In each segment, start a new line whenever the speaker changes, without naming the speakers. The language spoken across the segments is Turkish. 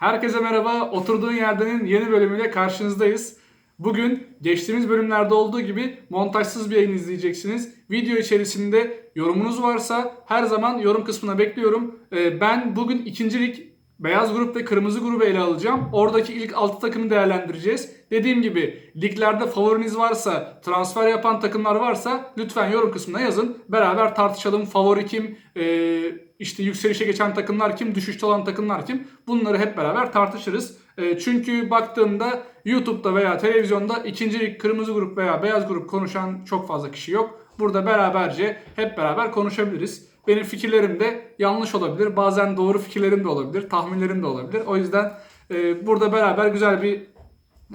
Herkese merhaba. Oturduğun yerdenin yeni bölümüyle karşınızdayız. Bugün geçtiğimiz bölümlerde olduğu gibi montajsız bir yayın izleyeceksiniz. Video içerisinde yorumunuz varsa her zaman yorum kısmına bekliyorum. Ee, Ben bugün ikincilik beyaz grup ve kırmızı grubu ele alacağım. Oradaki ilk 6 takımı değerlendireceğiz. Dediğim gibi liglerde favoriniz varsa, transfer yapan takımlar varsa lütfen yorum kısmına yazın. Beraber tartışalım. Favori kim, ee, işte yükselişe geçen takımlar kim, düşüşte olan takımlar kim? Bunları hep beraber tartışırız. Ee, Çünkü baktığımda YouTube'da veya televizyonda ikincilik kırmızı grup veya beyaz grup konuşan çok fazla kişi yok. Burada beraberce hep beraber konuşabiliriz. Benim fikirlerim de yanlış olabilir. Bazen doğru fikirlerim de olabilir. Tahminlerim de olabilir. O yüzden e, burada beraber güzel bir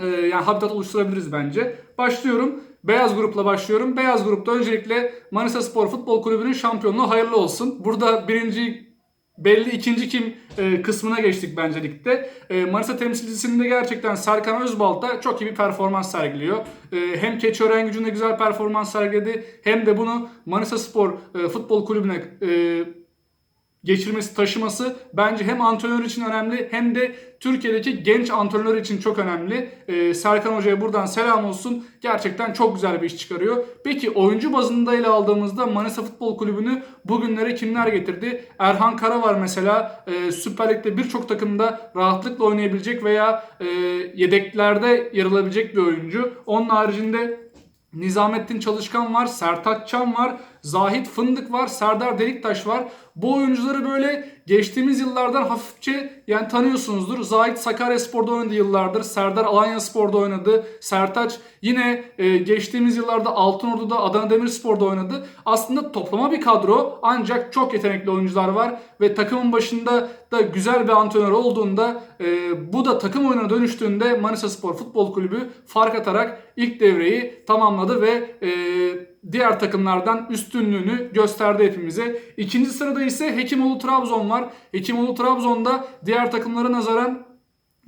e, yani habitat oluşturabiliriz bence. Başlıyorum. Beyaz grupla başlıyorum. Beyaz grupta öncelikle Manisa Spor Futbol Kulübü'nün şampiyonluğu hayırlı olsun. Burada birinci belli ikinci kim e, kısmına geçtik bence ligde. E, Manisa temsilcisinde gerçekten Serkan Özbalta çok iyi bir performans sergiliyor. E, hem Keçiören gücünde güzel performans sergiledi hem de bunu Manisa Spor e, Futbol Kulübü'ne e, geçirmesi, taşıması bence hem antrenör için önemli hem de Türkiye'deki genç antrenör için çok önemli. Ee, Serkan Hoca'ya buradan selam olsun. Gerçekten çok güzel bir iş çıkarıyor. Peki oyuncu bazında ele aldığımızda Manisa Futbol Kulübü'nü bugünlere kimler getirdi? Erhan Kara var mesela. Ee, Süper Lig'de birçok takımda rahatlıkla oynayabilecek veya e, yedeklerde yer alabilecek bir oyuncu. Onun haricinde Nizamettin Çalışkan var, Sertaç Çam var, Zahit Fındık var, Serdar Deliktaş var. Bu oyuncuları böyle geçtiğimiz yıllardan hafifçe yani tanıyorsunuzdur. Zahit Sakaryaspor'da oynadı yıllardır. Serdar Alanyaspor'da oynadı. Sertaç yine e, geçtiğimiz yıllarda Altınordu'da Adana Demirspor'da oynadı. Aslında toplama bir kadro ancak çok yetenekli oyuncular var ve takımın başında da güzel bir antrenör olduğunda e, bu da takım oyununa dönüştüğünde Manisa Spor Futbol Kulübü fark atarak ilk devreyi tamamladı ve e, diğer takımlardan üstünlüğünü gösterdi hepimize. İkinci sırada ise Hekimoğlu Trabzon var. Hekimoğlu Trabzon'da diğer takımlara nazaran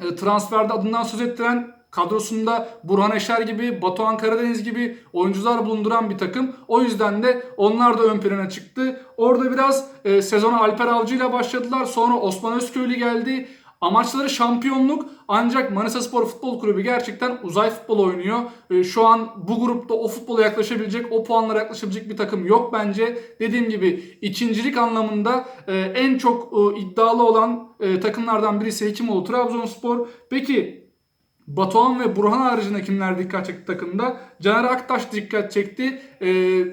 e, transferde adından söz ettiren kadrosunda Burhan Eşer gibi, Batuhan Karadeniz gibi oyuncular bulunduran bir takım. O yüzden de onlar da ön plana çıktı. Orada biraz e, sezona Alper Avcı ile başladılar. Sonra Osman Özköylü geldi. Amaçları şampiyonluk ancak Manisa Spor Futbol Kulübü gerçekten uzay futbol oynuyor. E, Şu an bu grupta o futbola yaklaşabilecek, o puanlara yaklaşabilecek bir takım yok bence. Dediğim gibi ikincilik anlamında e, en çok e, iddialı olan e, takımlardan birisi Hekimoğlu Trabzonspor. Peki Batuhan ve Burhan haricinde kimler dikkat çekti takımda? Caner Aktaş dikkat çekti. Ee,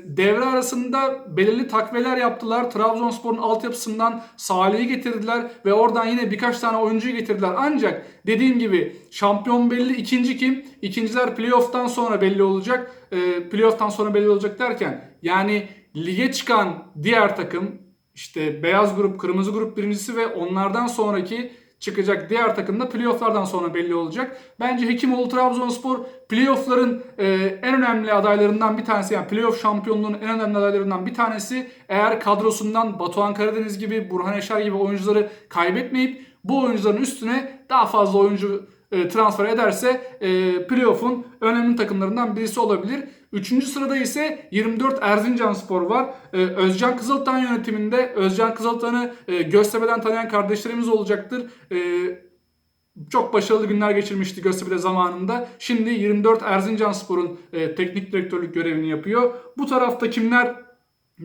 devre arasında belirli takviyeler yaptılar. Trabzonspor'un altyapısından Salih'i getirdiler ve oradan yine birkaç tane oyuncuyu getirdiler. Ancak dediğim gibi şampiyon belli ikinci kim? İkinciler playoff'tan sonra belli olacak. Ee, playoff'tan sonra belli olacak derken yani lige çıkan diğer takım işte beyaz grup, kırmızı grup birincisi ve onlardan sonraki çıkacak diğer takım da playofflardan sonra belli olacak. Bence Hekimoğlu Trabzonspor playoffların e, en önemli adaylarından bir tanesi yani playoff şampiyonluğunun en önemli adaylarından bir tanesi. Eğer kadrosundan Batuhan Karadeniz gibi, Burhan Eşer gibi oyuncuları kaybetmeyip bu oyuncuların üstüne daha fazla oyuncu e, transfer ederse e, playoff'un önemli takımlarından birisi olabilir. Üçüncü sırada ise 24 Erzincan Spor var. E, Özcan Kızıltan yönetiminde Özcan Kızıltan'ı e, Göztepe'den tanıyan kardeşlerimiz olacaktır. E, çok başarılı günler geçirmişti Göztepe'de zamanında. Şimdi 24 Erzincan Spor'un e, teknik direktörlük görevini yapıyor. Bu tarafta kimler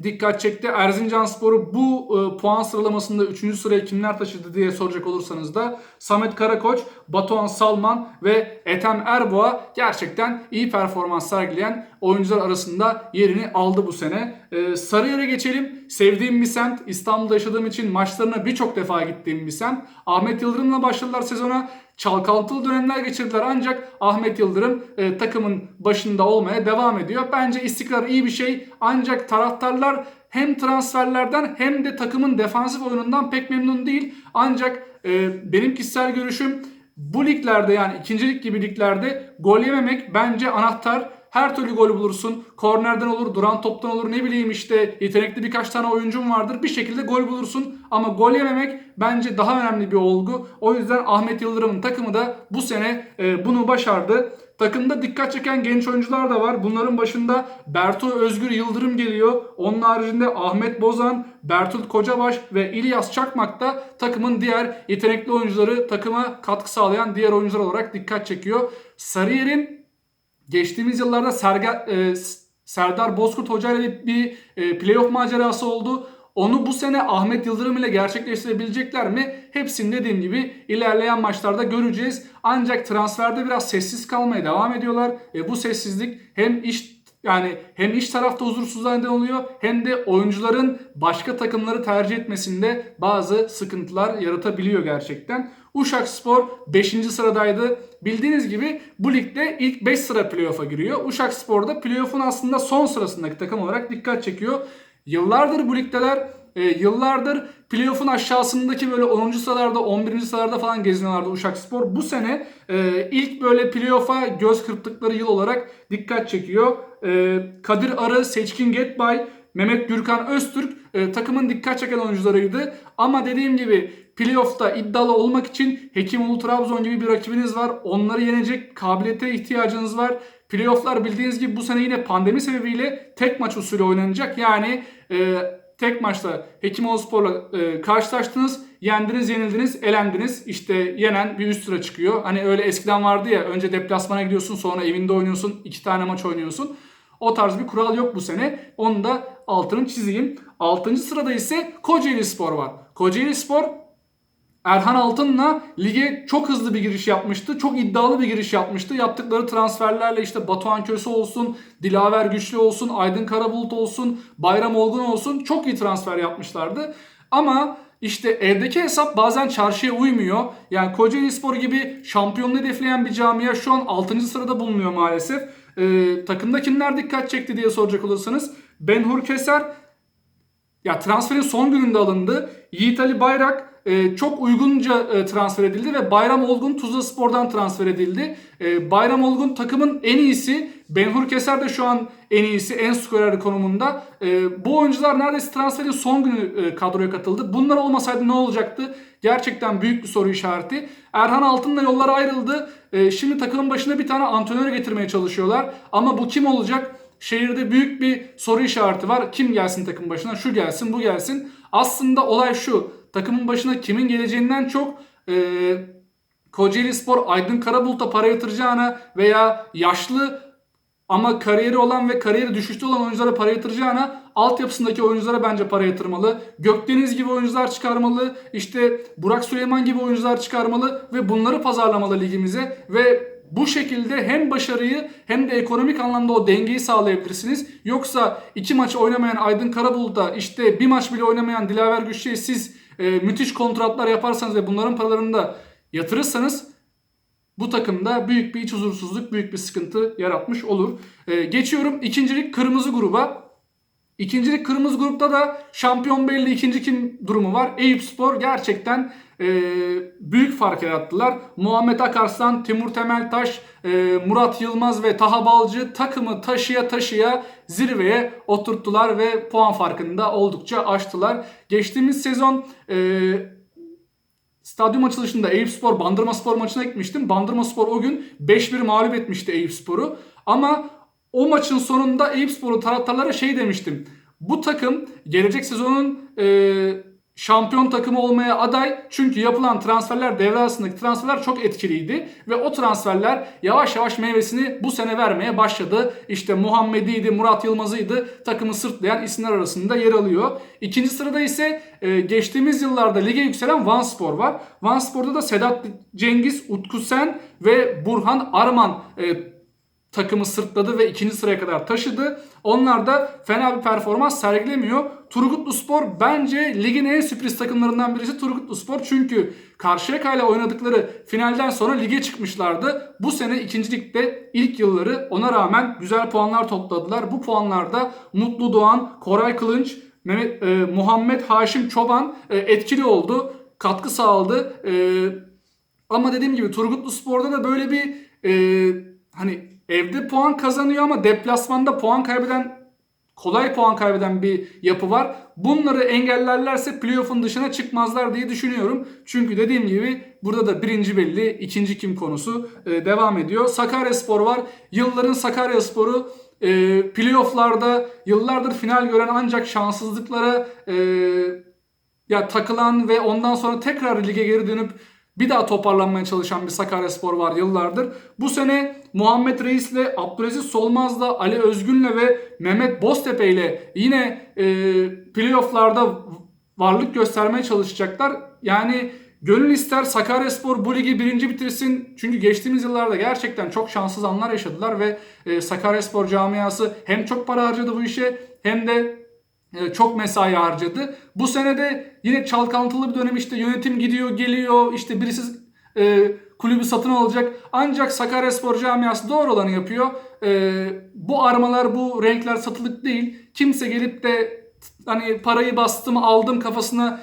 dikkat çekti. Erzincan Spor'u bu e, puan sıralamasında 3. sıraya kimler taşıdı diye soracak olursanız da Samet Karakoç, Batuhan Salman ve Ethem Erboğa gerçekten iyi performans sergileyen oyuncular arasında yerini aldı bu sene. E, Sarıyer'e geçelim. Sevdiğim bir semt. İstanbul'da yaşadığım için maçlarına birçok defa gittiğim bir semt. Ahmet Yıldırım'la başladılar sezona. Çalkantılı dönemler geçirdiler ancak Ahmet Yıldırım e, takımın başında olmaya devam ediyor. Bence istikrar iyi bir şey ancak taraftarlar hem transferlerden hem de takımın defansif oyunundan pek memnun değil. Ancak e, benim kişisel görüşüm bu liglerde yani ikincilik gibi liglerde gol yememek bence anahtar. Her türlü gol bulursun. Kornerden olur, duran toptan olur, ne bileyim işte yetenekli birkaç tane oyuncun vardır. Bir şekilde gol bulursun. Ama gol yememek bence daha önemli bir olgu. O yüzden Ahmet Yıldırım'ın takımı da bu sene e, bunu başardı. Takımda dikkat çeken genç oyuncular da var. Bunların başında Bertu Özgür Yıldırım geliyor. Onun haricinde Ahmet Bozan, Bertul Kocabaş ve İlyas Çakmak da takımın diğer yetenekli oyuncuları takıma katkı sağlayan diğer oyuncular olarak dikkat çekiyor. Sarıyer'in geçtiğimiz yıllarda Serger, e, Serdar Bozkurt Hoca ile bir e, playoff macerası oldu. Onu bu sene Ahmet Yıldırım ile gerçekleştirebilecekler mi? Hepsini dediğim gibi ilerleyen maçlarda göreceğiz. Ancak transferde biraz sessiz kalmaya devam ediyorlar. Ve bu sessizlik hem iş yani hem iç tarafta huzursuzluğa neden oluyor hem de oyuncuların başka takımları tercih etmesinde bazı sıkıntılar yaratabiliyor gerçekten. Uşak Spor 5. sıradaydı. Bildiğiniz gibi bu ligde ilk 5 sıra playoff'a giriyor. Uşak Spor da playoff'un aslında son sırasındaki takım olarak dikkat çekiyor. Yıllardır bu ligdeler e, yıllardır playoff'un aşağısındaki böyle 10. sıralarda 11. sıralarda falan geziniyorlardı Uşak Spor. Bu sene e, ilk böyle playoff'a göz kırptıkları yıl olarak dikkat çekiyor. E, Kadir Arı, Seçkin Getbay, Mehmet Gürkan Öztürk e, takımın dikkat çeken oyuncularıydı. Ama dediğim gibi playoff'ta iddialı olmak için Hekimoğlu Trabzon gibi bir rakibiniz var. Onları yenecek kabiliyete ihtiyacınız var. Playoff'lar bildiğiniz gibi bu sene yine pandemi sebebiyle tek maç usulü oynanacak. Yani e, tek maçta Hekimoğlu Spor'la e, karşılaştınız. Yendiniz, yenildiniz, elendiniz. İşte yenen bir üst sıra çıkıyor. Hani öyle eskiden vardı ya önce deplasmana gidiyorsun sonra evinde oynuyorsun. iki tane maç oynuyorsun. O tarz bir kural yok bu sene. Onu da altını çizeyim. 6. sırada ise Kocaeli Spor var. Kocaeli Spor Erhan Altın'la lige çok hızlı bir giriş yapmıştı. Çok iddialı bir giriş yapmıştı. Yaptıkları transferlerle işte Batuhan Köse olsun, Dilaver Güçlü olsun, Aydın Karabulut olsun, Bayram Olgun olsun çok iyi transfer yapmışlardı. Ama işte evdeki hesap bazen çarşıya uymuyor. Yani Kocaeli Spor gibi şampiyonluğu hedefleyen bir camia şu an 6. sırada bulunuyor maalesef. Ee, takımda kimler dikkat çekti diye soracak olursanız Benhur Keser ya transferin son gününde alındı. Yiğit Ali Bayrak e, çok uygunca e, transfer edildi ve Bayram Olgun Tuzla Spor'dan transfer edildi. E, Bayram Olgun takımın en iyisi. Benhur Keser de şu an en iyisi, en skorer konumunda. E, bu oyuncular neredeyse transferin son günü e, kadroya katıldı. Bunlar olmasaydı ne olacaktı? Gerçekten büyük bir soru işareti. Erhan Altın'la yollar ayrıldı. Şimdi takımın başına bir tane antrenör getirmeye çalışıyorlar. Ama bu kim olacak? Şehirde büyük bir soru işareti var. Kim gelsin takım başına? Şu gelsin, bu gelsin. Aslında olay şu. Takımın başına kimin geleceğinden çok e, Kocaeli Spor Aydın Karabulut'a para yatıracağına veya yaşlı ama kariyeri olan ve kariyeri düşüşte olan oyunculara para yatıracağına altyapısındaki oyunculara bence para yatırmalı. Gökdeniz gibi oyuncular çıkarmalı. İşte Burak Süleyman gibi oyuncular çıkarmalı ve bunları pazarlamalı ligimize ve bu şekilde hem başarıyı hem de ekonomik anlamda o dengeyi sağlayabilirsiniz. Yoksa iki maç oynamayan Aydın Karabulut'a işte bir maç bile oynamayan Dilaver Güçlü'ye siz e, müthiş kontratlar yaparsanız ve bunların paralarını da yatırırsanız bu takımda büyük bir iç huzursuzluk, büyük bir sıkıntı yaratmış olur. E, geçiyorum ikincilik kırmızı gruba. İkincilik kırmızı grupta da şampiyon belli ikinci kim durumu var. Eyüp Spor gerçekten e, büyük fark yarattılar. Muhammed Akarslan, Timur Temeltaş, e, Murat Yılmaz ve Taha Balcı takımı taşıya taşıya zirveye oturttular ve puan farkını da oldukça aştılar. Geçtiğimiz sezon e, stadyum açılışında Eyüp Spor Bandırma Spor maçına gitmiştim. Bandırma Spor o gün 5-1 mağlup etmişti Eyüp Spor'u. Ama o maçın sonunda Eyüp Spor'u taraftarlara şey demiştim. Bu takım gelecek sezonun e, şampiyon takımı olmaya aday. Çünkü yapılan transferler devre arasındaki transferler çok etkiliydi. Ve o transferler yavaş yavaş meyvesini bu sene vermeye başladı. İşte Muhammedi'ydi, Murat Yılmaz'ıydı takımı sırtlayan isimler arasında yer alıyor. İkinci sırada ise e, geçtiğimiz yıllarda lige yükselen Van Spor var. Van Spor'da da Sedat Cengiz, Utku Sen ve Burhan Arman e, takımı sırtladı ve ikinci sıraya kadar taşıdı. Onlar da fena bir performans sergilemiyor. Turgutlu Spor bence ligin en sürpriz takımlarından birisi Turgutlu Spor. Çünkü Karşıyaka ile oynadıkları finalden sonra lige çıkmışlardı. Bu sene ikinci ligde ilk yılları ona rağmen güzel puanlar topladılar. Bu puanlarda Mutlu Doğan, Koray Kılınç, Mehmet, e, Muhammed Haşim Çoban e, etkili oldu. Katkı sağladı. E, ama dediğim gibi Turgutlu Spor'da da böyle bir e, hani Evde puan kazanıyor ama deplasmanda puan kaybeden kolay puan kaybeden bir yapı var. Bunları engellerlerse playoff'un dışına çıkmazlar diye düşünüyorum. Çünkü dediğim gibi burada da birinci belli, ikinci kim konusu e, devam ediyor. Sakaryaspor var. Yılların Sakaryaspor'u e, playoff'larda yıllardır final gören ancak şanssızlıklara e, ya takılan ve ondan sonra tekrar lige geri dönüp bir daha toparlanmaya çalışan bir Sakaryaspor var yıllardır. Bu sene Muhammed Reis'le, Abdülaziz Solmaz'la, Ali Özgün'le ve Mehmet Boztepe ile yine e, playoff'larda varlık göstermeye çalışacaklar. Yani gönül ister Sakaryaspor bu ligi birinci bitirsin. Çünkü geçtiğimiz yıllarda gerçekten çok şanssız anlar yaşadılar ve e, Sakaryaspor camiası hem çok para harcadı bu işe hem de çok mesai harcadı. Bu sene de yine çalkantılı bir dönem işte yönetim gidiyor geliyor işte birisi e, kulübü satın alacak. Ancak Sakaryaspor camiası doğru olanı yapıyor. E, bu armalar bu renkler satılık değil. Kimse gelip de hani parayı bastım aldım kafasına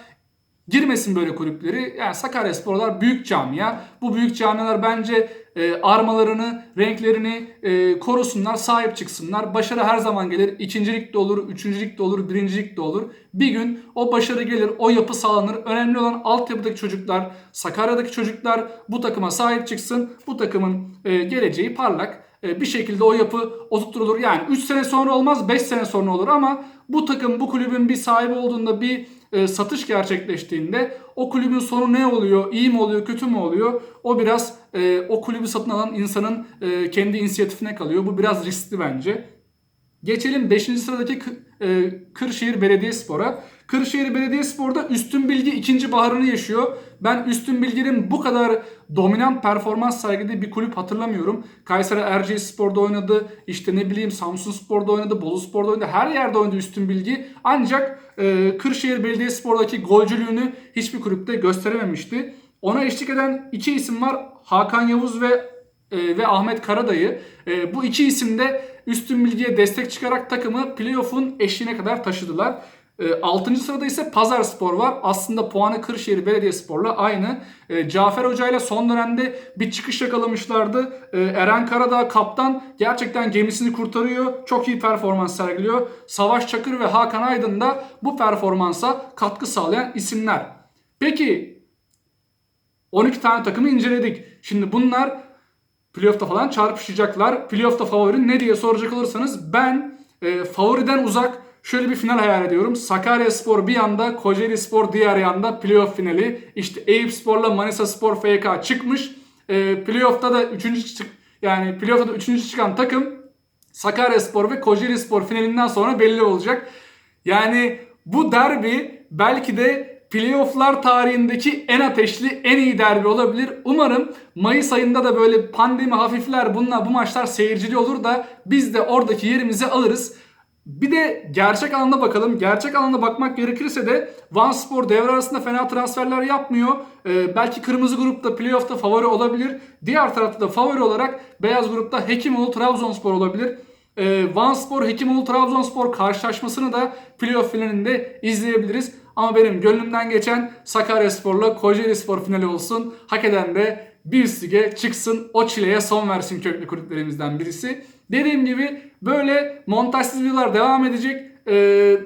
girmesin böyle kulüpleri. Yani Sakaryasporlar büyük camia. Bu büyük camialar bence e, armalarını, renklerini e, korusunlar, sahip çıksınlar. Başarı her zaman gelir. İkincilik de olur, üçüncülük de olur, birincilik de olur. Bir gün o başarı gelir, o yapı sağlanır. Önemli olan altyapıdaki çocuklar, Sakarya'daki çocuklar bu takıma sahip çıksın. Bu takımın e, geleceği parlak e, bir şekilde o yapı oturtulur. Yani 3 sene sonra olmaz 5 sene sonra olur ama bu takım bu kulübün bir sahibi olduğunda bir e, satış gerçekleştiğinde o kulübün sonu ne oluyor? İyi mi oluyor, kötü mü oluyor? O biraz e, o kulübü satın alan insanın e, kendi inisiyatifine kalıyor. Bu biraz riskli bence. Geçelim 5. sıradaki e, Kırşehir Belediyespor'a. Kırşehir Belediyespor'da Üstün Bilgi ikinci baharını yaşıyor. Ben Üstün Bilgi'nin bu kadar dominant performans sergilediği bir kulüp hatırlamıyorum. Kayseri Erciyes Spor'da oynadı. İşte ne bileyim Samsun Spor'da oynadı. Bolu Spor'da oynadı. Her yerde oynadı Üstün Bilgi. Ancak e, Kırşehir Belediyespor'daki golcülüğünü hiçbir kulüpte gösterememişti. Ona eşlik eden iki isim var. Hakan Yavuz ve e, ve Ahmet Karadayı. E, bu iki isim de üstün bilgiye destek çıkarak takımı playoff'un eşiğine kadar taşıdılar. E, 6. sırada ise Pazar Spor var. Aslında puanı Kırşehir Belediyespor'la aynı. E, Cafer Hoca ile son dönemde bir çıkış yakalamışlardı. E, Eren Karadağ kaptan gerçekten gemisini kurtarıyor. Çok iyi performans sergiliyor. Savaş Çakır ve Hakan Aydın da bu performansa katkı sağlayan isimler. Peki 12 tane takımı inceledik. Şimdi bunlar playoff'ta falan çarpışacaklar. Playoff'ta favori ne diye soracak olursanız ben e, favoriden uzak şöyle bir final hayal ediyorum. Sakarya Spor bir yanda, Kocaeli Spor diğer yanda playoff finali. İşte Eyüp Spor'la Manisa Spor FK çıkmış. E, playoff'ta da 3. çık yani playoff'ta da 3. çıkan takım Sakarya Spor ve Kocaeli Spor finalinden sonra belli olacak. Yani bu derbi belki de playofflar tarihindeki en ateşli, en iyi derbi olabilir. Umarım Mayıs ayında da böyle pandemi hafifler, bunlar bu maçlar seyircili olur da biz de oradaki yerimizi alırız. Bir de gerçek alanda bakalım. Gerçek alanda bakmak gerekirse de Van Spor devre arasında fena transferler yapmıyor. Ee, belki kırmızı grupta playoff'ta favori olabilir. Diğer tarafta da favori olarak beyaz grupta Hekimoğlu Trabzonspor olabilir. Ee, Van Spor Hekimoğlu Trabzonspor karşılaşmasını da playoff finalinde izleyebiliriz. Ama benim gönlümden geçen Sakaryaspor'la Kocaeli Spor finali olsun. Hak eden de bir üst lige çıksın. O çileye son versin köklü kulüplerimizden birisi. Dediğim gibi böyle montajsız videolar devam edecek. Ee,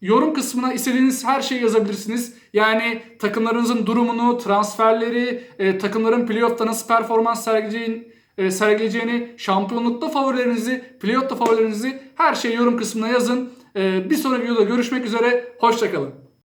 yorum kısmına istediğiniz her şeyi yazabilirsiniz. Yani takımlarınızın durumunu, transferleri, e, takımların playoff'ta nasıl performans sergileyeceğini, e, sergileyeceğini, şampiyonlukta favorilerinizi, playoff'ta favorilerinizi her şeyi yorum kısmına yazın. E, bir sonraki videoda görüşmek üzere. Hoşçakalın.